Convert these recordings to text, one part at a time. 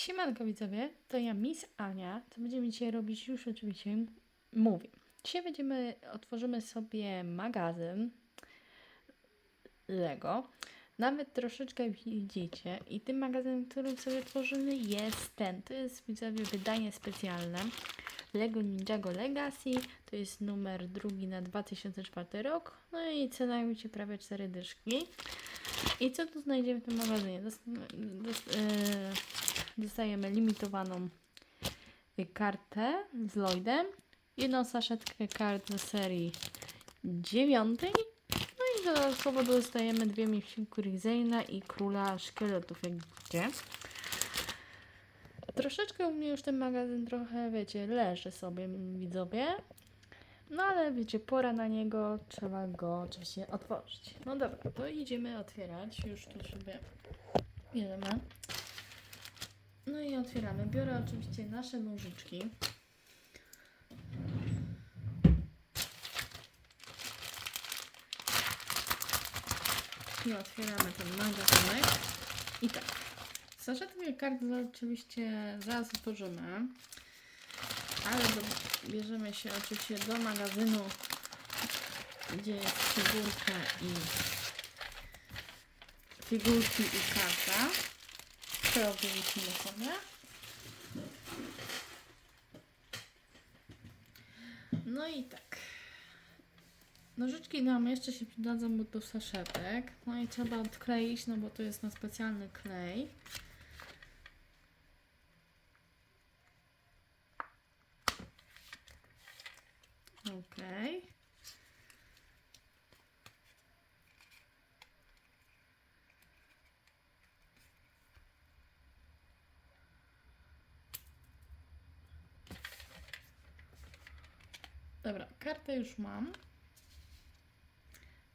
Siemanko widzowie, to ja Miss Ania, co będziemy dzisiaj robić już oczywiście mówię. Dzisiaj będziemy, otworzymy sobie magazyn Lego. Nawet troszeczkę widzicie i tym magazynem, który sobie tworzymy jest ten. To jest widzowie wydanie specjalne Lego Ninjago Legacy. To jest numer drugi na 2004 rok. No i cena będzie prawie 4 dyszki. I co tu znajdziemy w tym magazynie? Dost, dost, e, dostajemy limitowaną kartę z Lloydem, jedną saszetkę kart z serii dziewiątej, no i dodatkowo dostajemy dwie miesiączki Rizejna i Króla Szkieletów, jak widzicie. Troszeczkę u mnie już ten magazyn trochę, wiecie, leży sobie, widzowie. No ale wiecie, pora na niego, trzeba go oczywiście otworzyć. No dobra, to idziemy otwierać. Już tu sobie bierzemy. No i otwieramy. Biorę oczywiście nasze nożyczki. I otwieramy ten magazynek. I tak. Saszetkę kart oczywiście zaraz otworzymy. Ale bierzemy się oczywiście do magazynu, gdzie jest figurka i figurki i karta. Odwrócimy sobie. No i tak. Nożyczki nam jeszcze się przydadzą do saszetek. No i trzeba odkleić, no bo to jest na specjalny klej. Okej. Dobra, kartę już mam.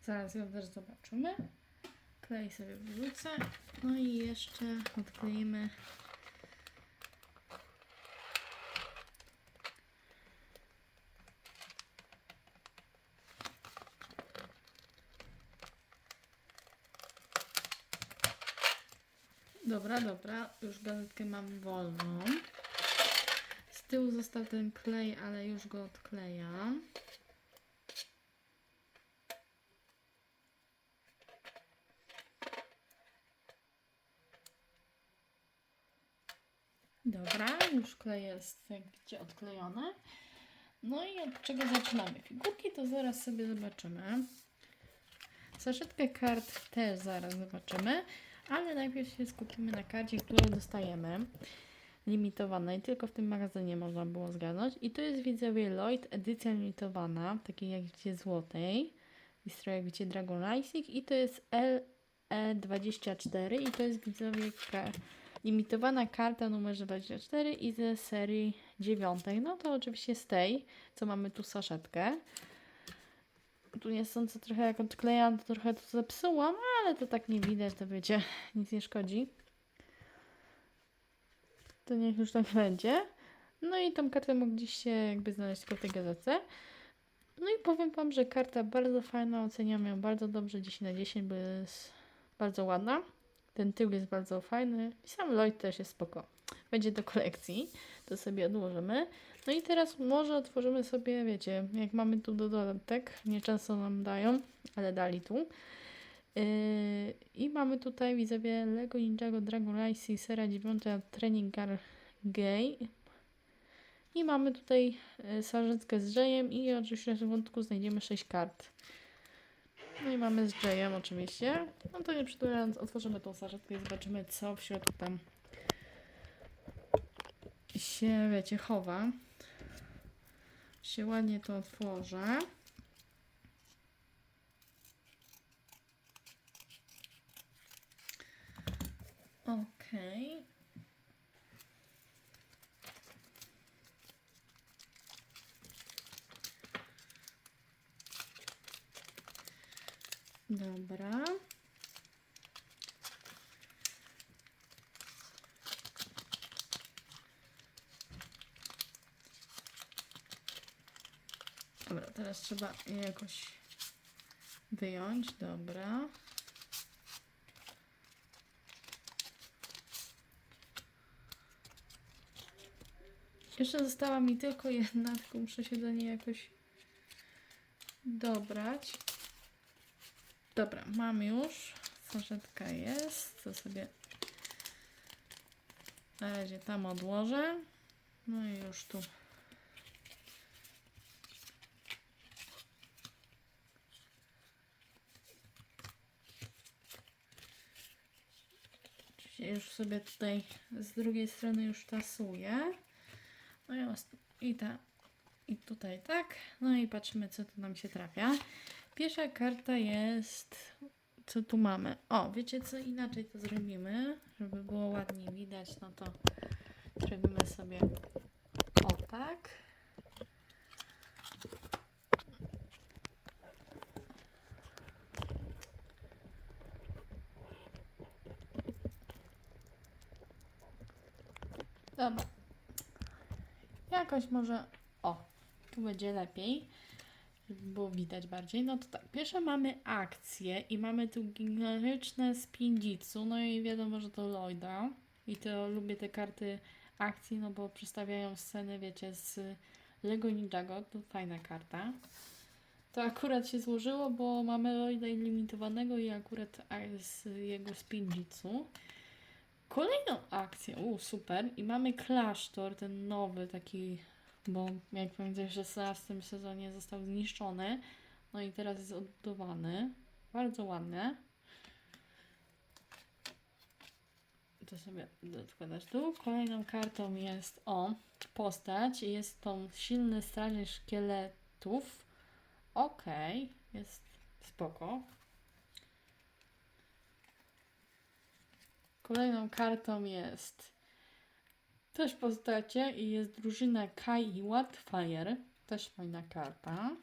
Zaraz ją też zobaczymy. Klej sobie wrzucę. No i jeszcze odkleimy Dobra, dobra, już gazetkę mam wolną. Z tyłu został ten klej, ale już go odklejam. Klej jest jak widzicie odklejony. No i od czego zaczynamy? Figurki to zaraz sobie zobaczymy. Saszetkę kart też zaraz zobaczymy, ale najpierw się skupimy na karcie, którą dostajemy. Limitowanej, tylko w tym magazynie można było zgadnąć. I to jest widzowie Lloyd, edycja limitowana, takiej jak widzicie złotej. Jest jak widzicie Dragon Rising i to jest LE24 i to jest widzowie limitowana karta numer 24 i ze serii 9. No to oczywiście z tej, co mamy tu saszetkę. Tu nie sądzę trochę jak odklejam, to trochę to zepsułam, ale to tak nie widać, to wiecie, nic nie szkodzi. To niech już tak będzie. No i tą kartę mogliście jakby znaleźć tylko w tej gazetce. No i powiem Wam, że karta bardzo fajna, oceniam ją bardzo dobrze, 10 na 10, bo jest bardzo ładna. Ten tył jest bardzo fajny i sam Lloyd też jest spoko. Będzie do kolekcji, to sobie odłożymy. No i teraz może otworzymy sobie, wiecie, jak mamy tu dodatek, nieczęsto nam dają, ale dali tu. Yy, I mamy tutaj widzowie Lego Ninjago Dragon Rise Sera 9 Training Car Gay. I mamy tutaj yy, sarzetkę z Jayem i oczywiście w wątku znajdziemy 6 kart. No i mamy z Jayem oczywiście. No to nie przedłużając, otworzymy tą sarzetkę i zobaczymy co w środku tam się, wiecie, chowa. Się ładnie to otworzę. Okej. Dobra. Dobra, teraz trzeba je jakoś wyjąć. Dobra. Jeszcze została mi tylko jedna, tylko muszę się do niej jakoś dobrać. Dobra, mam już. Saszetka jest. To sobie na razie tam odłożę. No i już tu. Oczywiście Już sobie tutaj z drugiej strony już tasuję. No i, i ta i tutaj tak. No i patrzymy, co tu nam się trafia. Pierwsza karta jest. Co tu mamy? O, wiecie co? Inaczej to zrobimy, żeby było ładniej widać. No to zrobimy sobie o tak. Dobra. Jakoś może. O, tu będzie lepiej, było widać bardziej. No to tak, pierwsze mamy akcję i mamy tu gigantyczne spindzicu. No i wiadomo, że to Lloyda. I to lubię te karty akcji, no bo przedstawiają sceny, wiecie, z Lego Ninjago. To fajna karta. To akurat się złożyło, bo mamy Lloyda limitowanego i akurat z jego spindzicu. Kolejną akcję, u super, i mamy klasztor, ten nowy taki, bo jak pamiętam w 16 sezonie został zniszczony, no i teraz jest odbudowany, bardzo ładne. To sobie odkładać tu. Kolejną kartą jest, o, postać, jest tą silny strażnik szkieletów, okej, jest spoko. Kolejną kartą jest też postacie i jest drużyna Kai i Wildfire. Też fajna karta.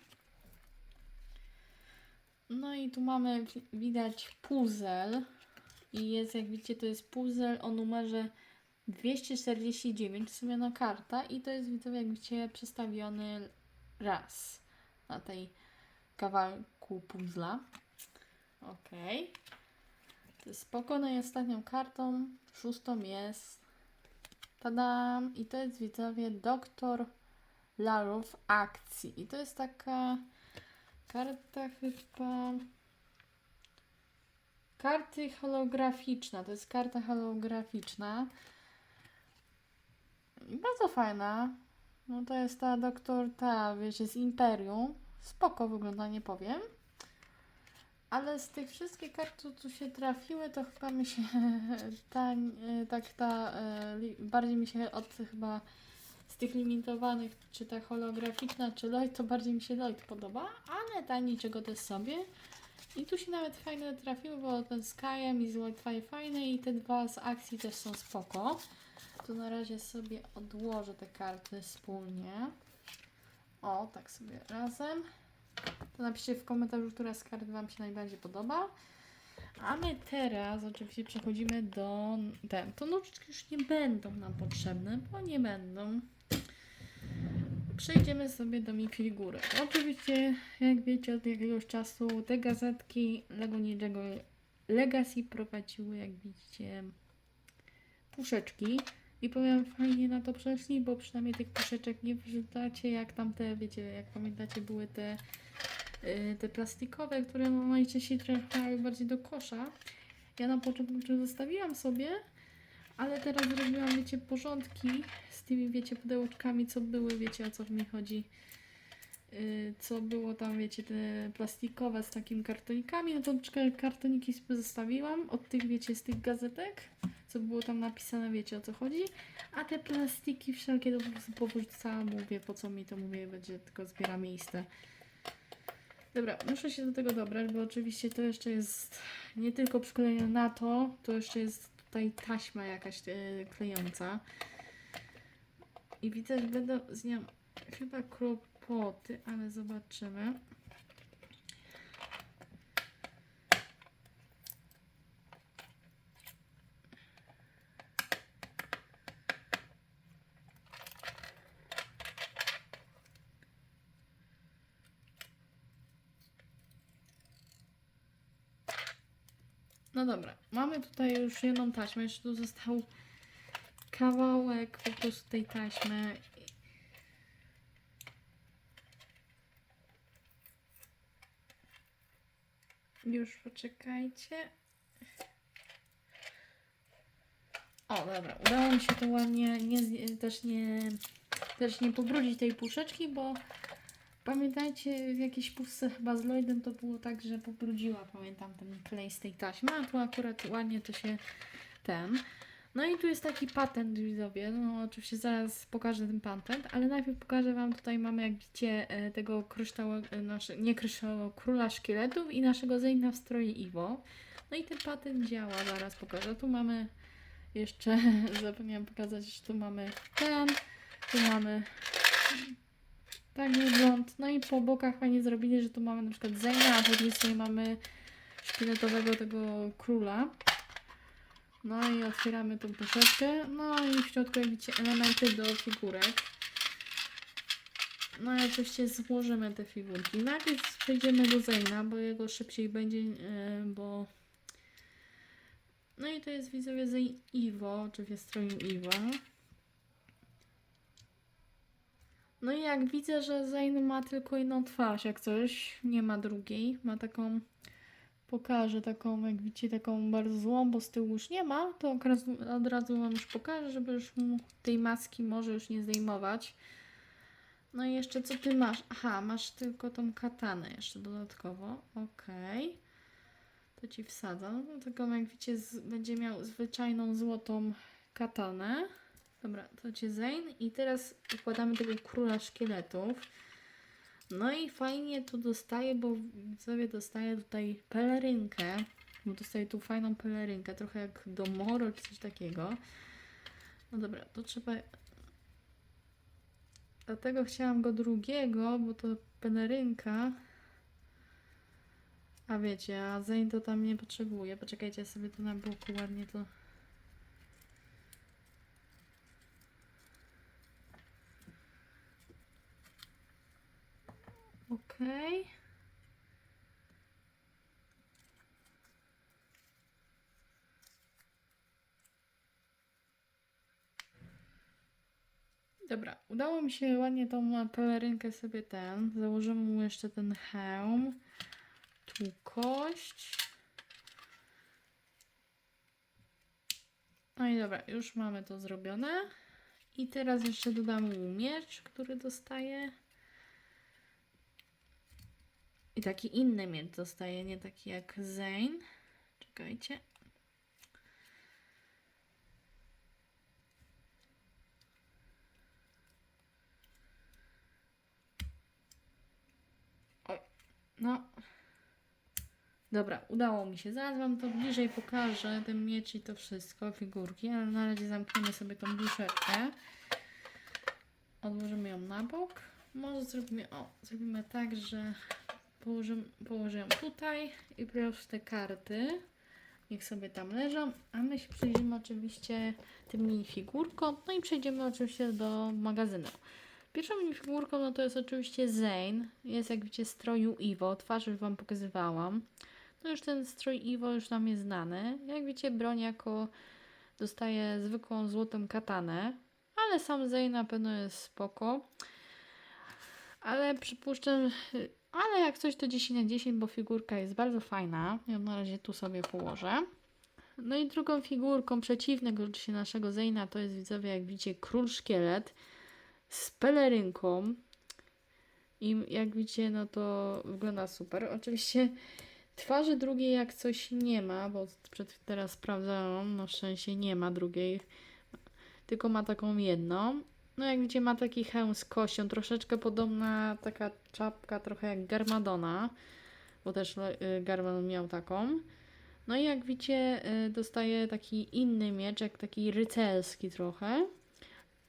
No i tu mamy wi- widać puzzle. I jest, jak widzicie, to jest puzzle o numerze 249. W sumie no karta. I to jest, widzowie, jak widzicie, przestawiony raz na tej kawałku puzzla. Okej. Jest spoko. No i ostatnią kartą, szóstą jest tadam! I to jest widzowie doktor Larów akcji. I to jest taka karta chyba karty holograficzna. To jest karta holograficzna. I Bardzo fajna. No to jest ta doktor, ta wiecie, z Imperium. Spoko wygląda, nie powiem. Ale z tych wszystkich kart, co tu się trafiły, to chyba mi się ta, e, tak ta, e, bardziej mi się od chyba z tych limitowanych, czy ta holograficzna, czy Lloyd, to bardziej mi się Lloyd podoba, ale ta niczego też sobie. I tu się nawet fajne trafiły, bo ten Skyem i z Lloyd fajne i te dwa z akcji też są spoko. Tu na razie sobie odłożę te karty wspólnie. O, tak sobie razem. To napiszcie w komentarzu, która z kart Wam się najbardziej podoba. A my teraz oczywiście przechodzimy do ten. To nóżki już nie będą nam potrzebne, bo nie będą. Przejdziemy sobie do mi figury. Oczywiście, jak wiecie, od jakiegoś czasu te gazetki Lego Ninjago Legacy prowadziły, jak widzicie, puszeczki. I powiem, fajnie na to przeszli, bo przynajmniej tych puszeczek nie wrzucacie, jak tamte, wiecie, jak pamiętacie, były te y, te plastikowe, które no najczęściej trafiały bardziej do kosza. Ja na początku zostawiłam sobie, ale teraz zrobiłam, wiecie, porządki z tymi, wiecie, pudełeczkami, co były, wiecie, o co mi chodzi. Y, Co było tam, wiecie, te plastikowe z takimi kartonikami, no to kartoniki sobie zostawiłam od tych, wiecie, z tych gazetek, co było tam napisane, wiecie, o co chodzi. A te plastiki wszelkie to po prostu powrzucałam, mówię, po co mi to, mówię, będzie tylko zbiera miejsce. Dobra, muszę się do tego dobrać, bo oczywiście to jeszcze jest nie tylko przyklejone na to, to jeszcze jest tutaj taśma jakaś e, klejąca. I widzę, że będą z nią chyba kłopoty, ale zobaczymy. No dobra, mamy tutaj już jedną taśmę, jeszcze tu został kawałek po prostu tej taśmy Już poczekajcie. O, dobra, udało mi się to ładnie, nie, też nie, też nie pobrudzić tej puszeczki, bo pamiętajcie, w jakiejś puszce chyba z Lloydem to było tak, że pobrudziła, pamiętam, ten klej z tej taśmy, a tu akurat ładnie to się ten. No i tu jest taki patent, widzowie, no oczywiście zaraz pokażę ten patent, ale najpierw pokażę Wam, tutaj mamy, jak widzicie, e, tego kryształowego, nasze, nie kryształowego, króla szkieletów i naszego Zeyna w stroju Iwo. No i ten patent działa, zaraz pokażę. Tu mamy jeszcze, zapomniałam pokazać, tu mamy ten, tu mamy tak wygląd. No i po bokach fajnie zrobili, że tu mamy na przykład Zeyna, a po drugiej mamy szkieletowego tego króla. No i otwieramy tą poszeczkę. No i w środku jak widzicie elementy do figurek. No i oczywiście złożymy te figurki. Najpierw przejdziemy do Zeyna, bo jego szybciej będzie, yy, bo... No i to jest widzowie Zeyn Iwo, oczywiście stroju Iwa. No i jak widzę, że Zayn ma tylko jedną twarz, jak coś, nie ma drugiej, ma taką, pokażę taką, jak widzicie, taką bardzo złą, bo z tyłu już nie ma, to od razu, od razu Wam już pokażę, żeby już tej maski może już nie zdejmować. No i jeszcze co Ty masz? Aha, masz tylko tą katanę jeszcze dodatkowo, okej. To Ci wsadzam, no, taką jak widzicie z, będzie miał zwyczajną złotą katanę. Dobra, to cię Zayn i teraz układamy tego króla szkieletów. No i fajnie to dostaje, bo sobie dostaje tutaj pelerynkę. Bo dostaje tu fajną pelerynkę, trochę jak do Moro czy coś takiego. No dobra, to trzeba... Dlatego chciałam go drugiego, bo to pelerynka. A wiecie, a Zayn to tam nie potrzebuje. Poczekajcie, ja sobie tu na boku ładnie to... Okej. Dobra, udało mi się ładnie tą pelerynkę sobie ten. Założymy mu jeszcze ten hełm. Tu kość. No i dobra, już mamy to zrobione. I teraz jeszcze dodamy mu miecz, który dostaje. I taki inny miecz dostaje, nie taki jak Zane. Czekajcie. Oj, no. Dobra, udało mi się. Zaraz Wam to bliżej pokażę, ten miecz i to wszystko, figurki, ale na razie zamkniemy sobie tą duszeczkę. Odłożymy ją na bok. Może zrobimy, o, zrobimy tak, że położę, położę tutaj i proszę te karty. Niech sobie tam leżą, a my się przyjrzymy oczywiście tym minifigurkom. No i przejdziemy oczywiście do magazynu. Pierwszą minifigurką no to jest oczywiście Zane. Jest jak widzicie stroju Iwo. Twarz już Wam pokazywałam. No już ten strój Iwo już nam jest znany. Jak widzicie broń jako dostaje zwykłą złotą katanę. Ale sam Zane na pewno jest spoko. Ale przypuszczam, ale jak coś to 10 na 10, bo figurka jest bardzo fajna. Ja na razie tu sobie położę. No i drugą figurką przeciwnego oczywiście naszego Zeyna to jest widzowie, jak widzicie, król szkielet z pelerynką. I jak widzicie, no to wygląda super. Oczywiście twarzy drugiej jak coś nie ma, bo przed teraz sprawdzałam, no szczęście nie ma drugiej, tylko ma taką jedną. No jak widzicie ma taki hełm z kością, troszeczkę podobna taka czapka, trochę jak Garmadona, bo też y, Garmadon miał taką. No i jak widzicie y, dostaje taki inny miecz, jak taki rycerski trochę.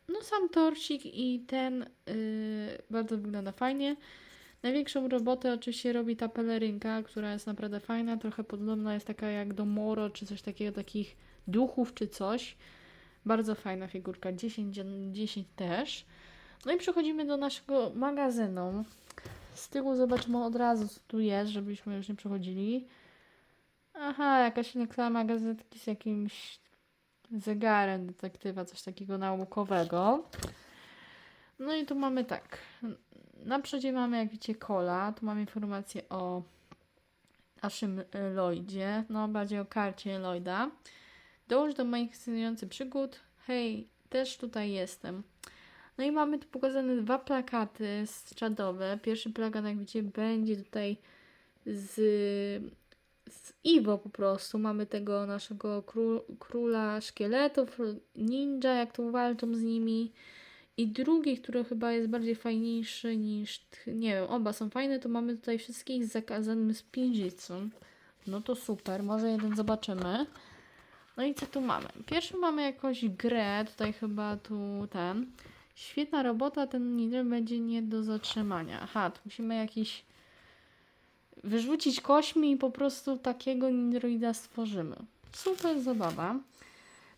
No sam torcik i ten y, bardzo wygląda fajnie. Największą robotę oczywiście robi ta pelerynka, która jest naprawdę fajna, trochę podobna jest taka jak do Moro, czy coś takiego, takich duchów, czy coś. Bardzo fajna figurka, 10, 10 też. No i przechodzimy do naszego magazynu. Z tyłu zobaczmy od razu, co tu jest, żebyśmy już nie przechodzili. Aha, jakaś reklama gazetki z jakimś zegarem detektywa, coś takiego naukowego. No i tu mamy tak. Na przodzie mamy, jak widzicie, kola. Tu mamy informację o naszym Lloydzie, no bardziej o karcie Lloyda. Dołącz do moich fascynujących przygód. Hej, też tutaj jestem. No i mamy tu pokazane dwa plakaty strzadowe. Pierwszy plakat, jak widzicie, będzie tutaj z, z Iwo po prostu. Mamy tego naszego kró, króla szkieletów, ninja, jak tu walczą z nimi. I drugi, który chyba jest bardziej fajniejszy niż, nie wiem, oba są fajne, to mamy tutaj wszystkich z zakazanym spindzicą. No to super, może jeden zobaczymy. No i co tu mamy? Pierwszy mamy jakąś grę, tutaj chyba tu ten. Świetna robota, ten ninja będzie nie do zatrzymania. Aha, tu musimy jakiś wyrzucić kośmi i po prostu takiego nindroida stworzymy. Super zabawa.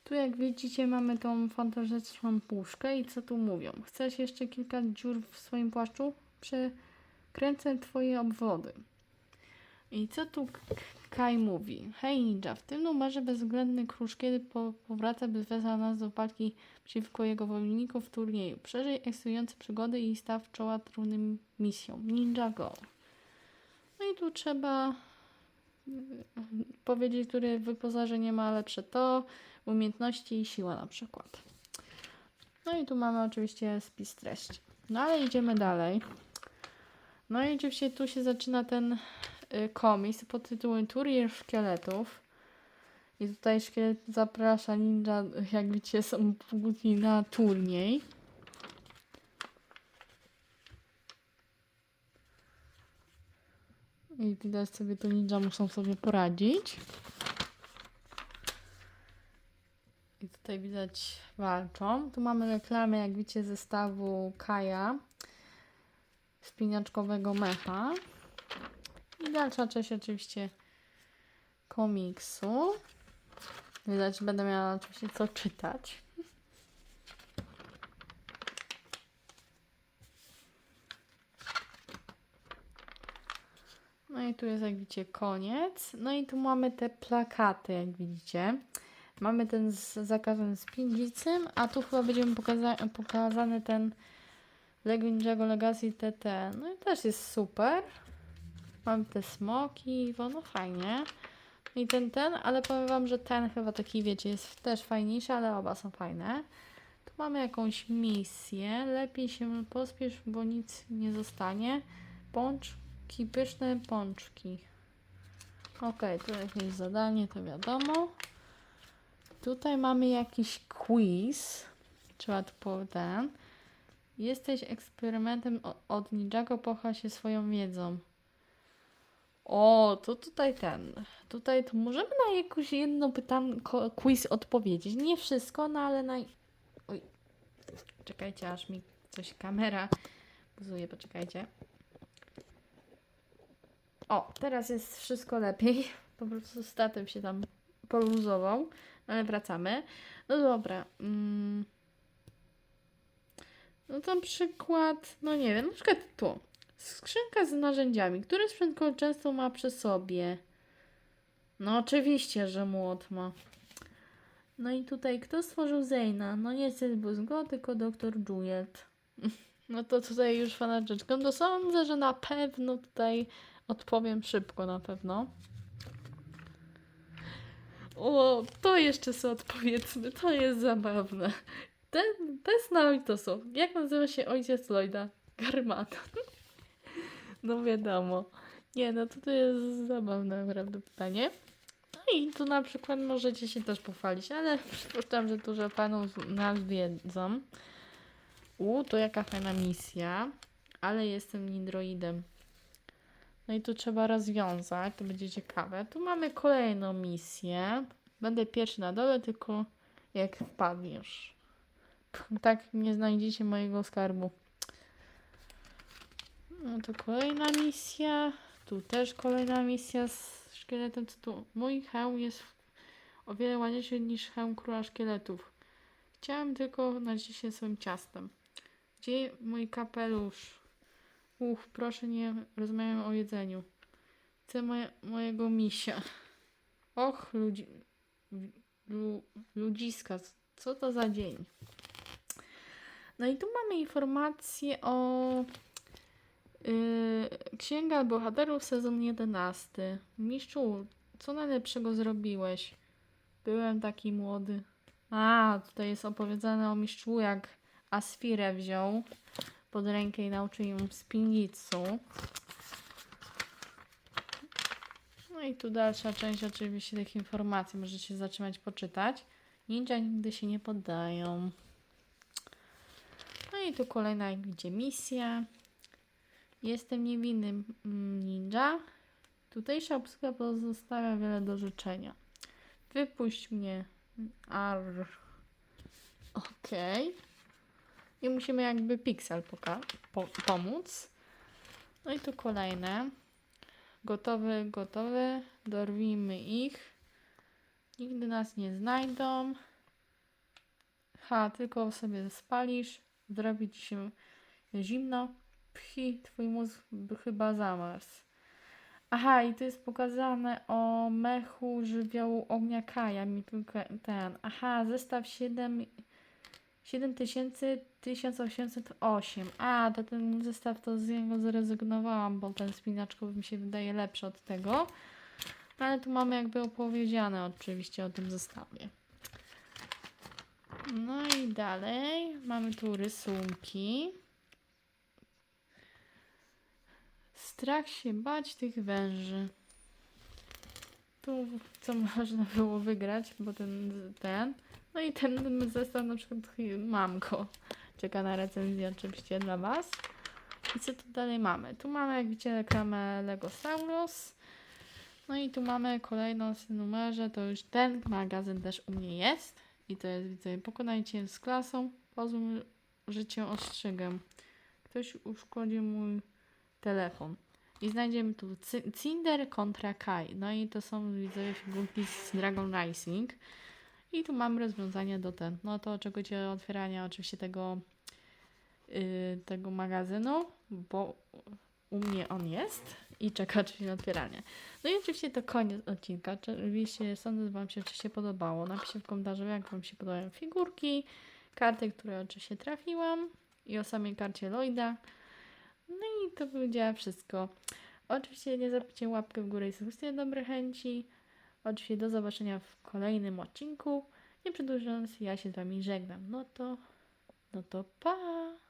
Tu jak widzicie mamy tą fantastyczną puszkę i co tu mówią? Chcesz jeszcze kilka dziur w swoim płaszczu? Przekręcę twoje obwody. I co tu Kai mówi? Hej ninja, w tym numerze bezwzględny krusz kiedy po, powraca, by wezwał nas do walki przeciwko jego wojownikom w turnieju. Przeżyj ekscytujące przygody i staw czoła trudnym misjom. Ninja Go. No i tu trzeba y, powiedzieć, które wyposażenie ma lepsze to, umiejętności i siła na przykład. No i tu mamy oczywiście spis treści. No ale idziemy dalej. No i oczywiście tu się zaczyna ten komiks pod tytułem Turier Szkieletów. I tutaj szkielet zaprasza ninja, jak widzicie, są płótni na turniej. I widać sobie tu ninja muszą sobie poradzić. I tutaj widać walczą. Tu mamy reklamę, jak widzicie, zestawu Kaja spinaczkowego mecha. I dalsza część oczywiście komiksu. Widać, będę miała oczywiście co czytać. No i tu jest, jak widzicie, koniec. No i tu mamy te plakaty, jak widzicie. Mamy ten z zakazem a tu chyba będziemy pokaza- pokazany ten Lego Ninjago Legacy TT. No i też jest super. Mamy te smoki, bo no fajnie. I ten, ten, ale powiem Wam, że ten chyba taki, wiecie, jest też fajniejszy, ale oba są fajne. Tu mamy jakąś misję. Lepiej się pospiesz, bo nic nie zostanie. Pączki, pyszne pączki. Okej, tu jakieś zadanie, to wiadomo. Tutaj mamy jakiś quiz. Trzeba tu ten. Jesteś eksperymentem od Ninjago, pochwa się swoją wiedzą. O, to tutaj ten. Tutaj to możemy na jakieś jedno pytanko, quiz odpowiedzieć. Nie wszystko, no ale na. Oj. Czekajcie, aż mi coś kamera buzuje, poczekajcie. O, teraz jest wszystko lepiej. Po prostu statyw się tam poluzował, ale wracamy. No dobra. Mm. No to przykład, no nie wiem, na przykład tu. Skrzynka z narzędziami. Który sprzęt często ma przy sobie? No oczywiście, że młot ma. No i tutaj, kto stworzył Zeyna? No nie Sylbus tylko doktor Juliet. No to tutaj już fanatyczką. To sądzę, że na pewno tutaj odpowiem szybko na pewno. O, to jeszcze sobie odpowiedzmy. To jest zabawne. Ten, nawet to są. Jak nazywa się ojciec Lloyda? Garmata. No wiadomo. Nie, no to, to jest zabawne naprawdę pytanie. No i tu na przykład możecie się też pochwalić, ale przypuszczam, że dużo panów nas wiedzą. U, to jaka fajna misja. Ale jestem nindroidem. No i tu trzeba rozwiązać, to będzie ciekawe. Tu mamy kolejną misję. Będę pierwszy na dole, tylko jak wpadniesz. Tak nie znajdziecie mojego skarbu. No to kolejna misja. Tu też kolejna misja z szkieletem. Co tu? Mój hełm jest o wiele ładniejszy niż hełm króla szkieletów. Chciałem tylko nadzieć się swoim ciastem. Gdzie mój kapelusz? Uch, proszę nie rozmawiam o jedzeniu. Chcę moje, mojego misia. Och, ludzi, lu, ludziska, co to za dzień? No i tu mamy informację o Yy, Księga Bohaterów, sezon 11. Mistrzu, co najlepszego zrobiłeś? Byłem taki młody. A, tutaj jest opowiedziane o mistrzu, jak Asfirę wziął pod rękę i nauczył ją spinitsu. No i tu dalsza część oczywiście tych informacji. Możecie zatrzymać, poczytać. Ninja nigdy się nie poddają. No i tu kolejna, jak misja. Jestem niewinnym ninja. Tutejsza obsługa pozostawia wiele do życzenia. Wypuść mnie. Arr. Okej. I musimy jakby poka- po- pomóc. No i tu kolejne. Gotowe, gotowe. Dorwijmy ich. Nigdy nas nie znajdą. Ha, tylko sobie spalisz. Zrobi ci się zimno. Pchi, twój mózg by chyba zamarzł. Aha, i tu jest pokazane o mechu żywiołu ognia Kaja. Mi tylko ten. Aha, zestaw 7 7808. A, to ten zestaw to z niego zrezygnowałam, bo ten spinaczkowy mi się wydaje lepszy od tego. No, ale tu mamy jakby opowiedziane oczywiście o tym zestawie. No i dalej mamy tu rysunki. Strach się bać tych węży. Tu co można było wygrać, bo ten, ten. No i ten zestaw na przykład mam go. Czeka na recenzję oczywiście dla Was. I co tu dalej mamy? Tu mamy, jak widzicie, reklamę Lego Saurus. No i tu mamy kolejną numerze. To już ten magazyn też u mnie jest. I to jest, widzę, pokonajcie z klasą. Pozwól, że cię ostrzegam. Ktoś uszkodził mój telefon. I znajdziemy tu Cinder kontra Kai. No i to są widzowie figurki z Dragon Rising. I tu mamy rozwiązanie do ten. No to oczekujcie otwierania oczywiście tego, yy, tego magazynu, bo u mnie on jest i czeka oczywiście na otwieranie. No i oczywiście to koniec odcinka. Oczywiście sądzę, że Wam się oczywiście podobało. Napiszcie w komentarzu, jak Wam się podobają figurki, karty, które oczywiście trafiłam i o samej karcie Lloyda. No i to będzie wszystko. Oczywiście nie zapomnijcie łapkę w górę i subskrypcję dobre chęci. Oczywiście do zobaczenia w kolejnym odcinku. Nie przedłużając, ja się z Wami żegnam. No to, no to pa!